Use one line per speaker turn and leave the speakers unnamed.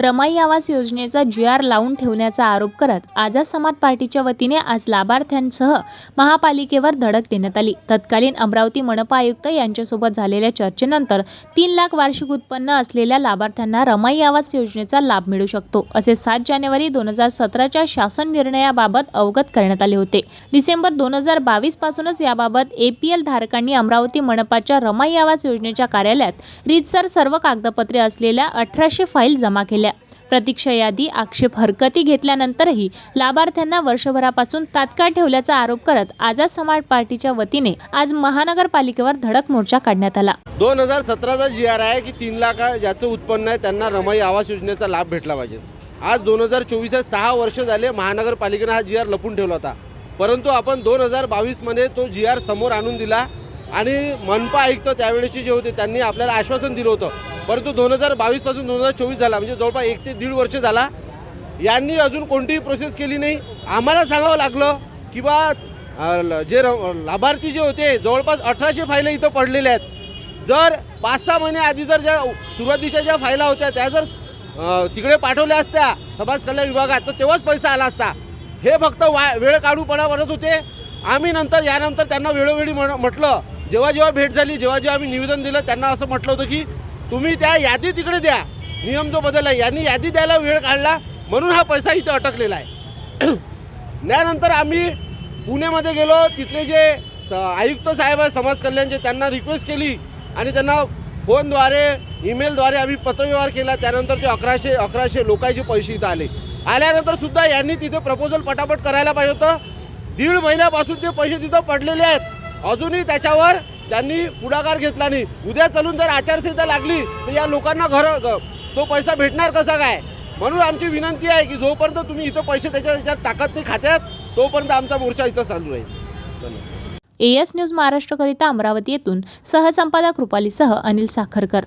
रमाई आवास योजनेचा जी आर लावून ठेवण्याचा आरोप करत आझाद समाज पार्टीच्या वतीने आज लाभार्थ्यांसह महापालिकेवर धडक देण्यात आली. तत्कालीन अमरावती मनपा आयुक्त यांच्यासोबत झालेल्या चर्चेनंतर तीन लाख वार्षिक उत्पन्न असलेल्या लाभार्थ्यांना रमाई आवास योजनेचा लाभ मिळू शकतो असे सात जानेवारी दोन हजार सतराच्या शासन निर्णयाबाबत अवगत करण्यात आले होते. डिसेंबर दोन हजार बावीस पासूनच याबाबत एपीएल धारकांनी अमरावती मनपाच्या रमाई आवास योजनेच्या कार्यालयात रीतसर सर्व कागदपत्रे असलेल्या अठराशे फाईल जमा केल्या. प्रतीक्षा यादी आक्षेप हरकती घेतल्यानंतरही लाभार्थ्यांना वर्षभरापासून तात्काळ ठेवल्याचा आरोप करत आझाद समाज पार्टीच्या वतीने आज महानगरपालिकेवर धडक मोर्चा काढण्यात आला.
दोन हजार सतराचा जी आर आहे की तीन लाख ज्याचं उत्पन्न आहे त्यांना रमाई आवास योजनेचा लाभ भेटला पाहिजे. आज दोन हजार चोवीस सहा वर्ष झाले महानगरपालिकेनं हा जी आर लपून ठेवला होता. परंतु आपण दोन हजार बावीसमध्ये तो जी आर समोर आणून दिला आणि मनपा आयुक्त त्यावेळेचे जे होते त्यांनी आपल्याला आश्वासन दिलं होतं. परंतु दोन हजार बावीसपासून दोन हजार चोवीस झाला म्हणजे जवळपास एक ते दीड वर्ष झाला. यांनी अजून कोणतीही प्रोसेस केली नाही. आम्हाला सांगावं लागलं की बा ल- जे र- लाभार्थी जे होते जवळपास अठराशे फायलं इथं पडलेल्या आहेत. जर पाच सहा महिने आधी जर ज्या सुरुवातीच्या ज्या फायला होत्या त्या जर तिकडे पाठवल्या असत्या समाज कल्याण विभागात तर तेव्हाच पैसा आला असता. हे फक्त वा वेळ काढूपणा म्हणत होते. आम्ही नंतर यानंतर त्यांना वेळोवेळी म्हण म्हटलं जेव्हा जेव्हा भेट झाली जेव्हा जेव्हा आम्ही निवेदन दिलं त्यांना असं म्हटलं होतं की तुम्ही त्या यादी तिकडे द्या. नियम जो बदलला यांनी यादी द्यायला वेळ काढला म्हणून हा पैसा इथं अटकलेला आहे. त्यानंतर आम्ही पुण्यामध्ये गेलो तिथले जे स आयुक्त साहेब आहे समाज कल्याणचे त्यांना रिक्वेस्ट केली आणि त्यांना फोनद्वारे ईमेलद्वारे आम्ही पत्रव्यवहार केला. त्यानंतर ते अकराशे अकराशे लोकांचे पैसे इथं आले. आल्यानंतर सुद्धा यांनी तिथे प्रपोजल पटापट करायला पाहिजे होतं. दीड महिन्यापासून ते पैसे तिथं पडलेले आहेत. अजूनही त्याच्यावर त्यांनी पुढाकार घेतला नाही. उद्या चालून जर आचारसंहिता लागली तर या लोकांना घर तो पैसा भेटणार कसा काय? म्हणून आमची विनंती आहे की जोपर्यंत तुम्ही इथं पैसे त्याच्या त्याच्यात टाकत नाही खात्यात तोपर्यंत आमचा मोर्चा इथं चालू राहील. धन्यवाद.
एस न्यूज महाराष्ट्रकरिता अमरावती येथून सहसंपादक रुपालीसह अनिल साखरकर.